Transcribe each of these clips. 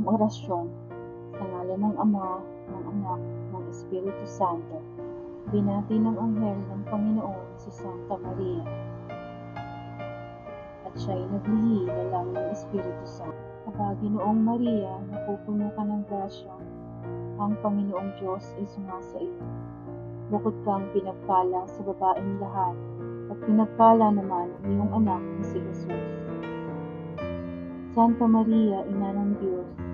Ang orasyon sa ngalan ng Ama, ng Anak, ng Espiritu Santo. Binati ng Anghel ng Panginoon si Santa Maria. At siya'y naglihila lang ng Espiritu Santo. Kapag Ginoong Maria, napupuno ka ng grasya, ang Panginoong Diyos ay sumasa iyo. Bukod kang pinagpala sa babaeng lahat, at pinagpala naman ang iyong anak na si Jesus. Santa Maria, Ina ng Diyos,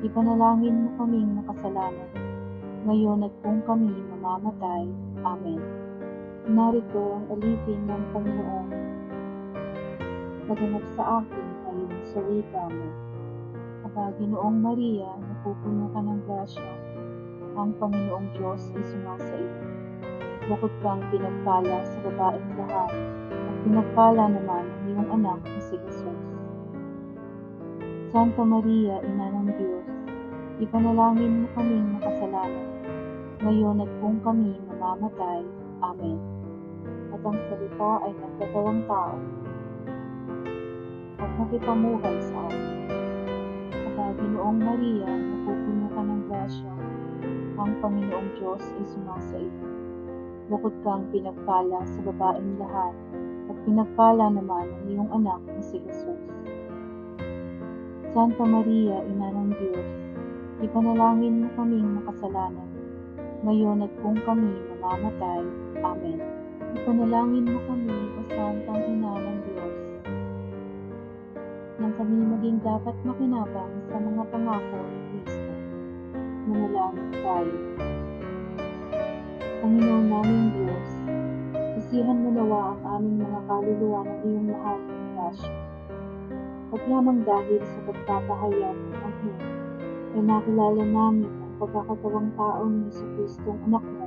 ipanalangin mo kaming makasalanan, ngayon at kung kami mamamatay. Amen. Narito ang alipin ng Panginoon. Maganap sa akin ayon sa wika mo. Aba, Ginoong Maria, napupuno ka ng grasya, ang Panginoong Diyos ay sumasa. Bukod kang pinagpala sa babaeng lahat, at pinagpala naman ang iyong anak na si Jesus. Santa Maria, Ina ng Diyos, ipanalangin mo kaming makasalanan, ngayon at kung kami mamamatay. Amen. At ang salita ay nagkatawang tao at nakipamuhay sa atin. Aba, Ginoong Maria, napupuno ka ng grasya, ang Panginoong Diyos ay sumasa iyo. Bukod kang pinagpala sa babaeng lahat, at pinagpala naman ang iyong anak na si Jesus. Santa Maria, Ina ng Diyos, ipanalangin mo kaming makasalanan, ngayon at kung kami mamamatay. Amen. Ipanalangin mo kami, O Santang Ina ng Diyos, nang kami maging dapat makinabang sa mga pangako ni Kristo. Manalangin tayo. Panginoon naming Diyos, isihan mo nawa ang aming mga kaluluwa ng iyong mahal ng grasya. At lamang dahil sa pagpapahayag ng Anghel, ay nakilala namin ang pagkakatawang tao ni Yesu Kristong anak mo,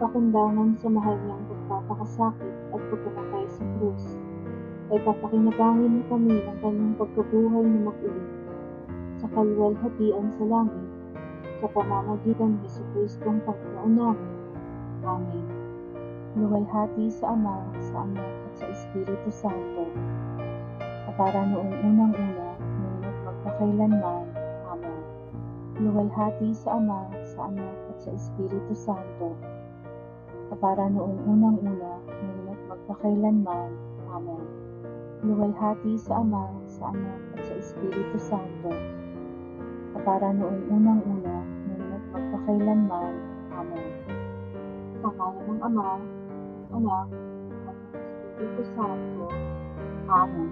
pakundangan sa mahal niyang pagpapakasakit at pagkamatay sa krus, ay papakinabangin mo kami ng kanyang pagkabuhay na mag-ulit sa kalwalhatian sa langit sa pamamagitan ni Yesu Kristong Panginoon namin. Amen. Luwalhati sa Ama, sa Anak at sa Espiritu Santo, at para noong unang-una, ngayon at magpakailanman. Luwalhati sa Ama, sa Anak at sa Espiritu Santo, at para noong unang-una, ngayon at magpakailanman. Amen. Luwalhati sa Ama, sa Anak at sa Espiritu Santo, at para noong unang-una, ngayon at magpakailanman. Amen. Sa ngalan ng Ama, Anak, at Espiritu Santo. Amen.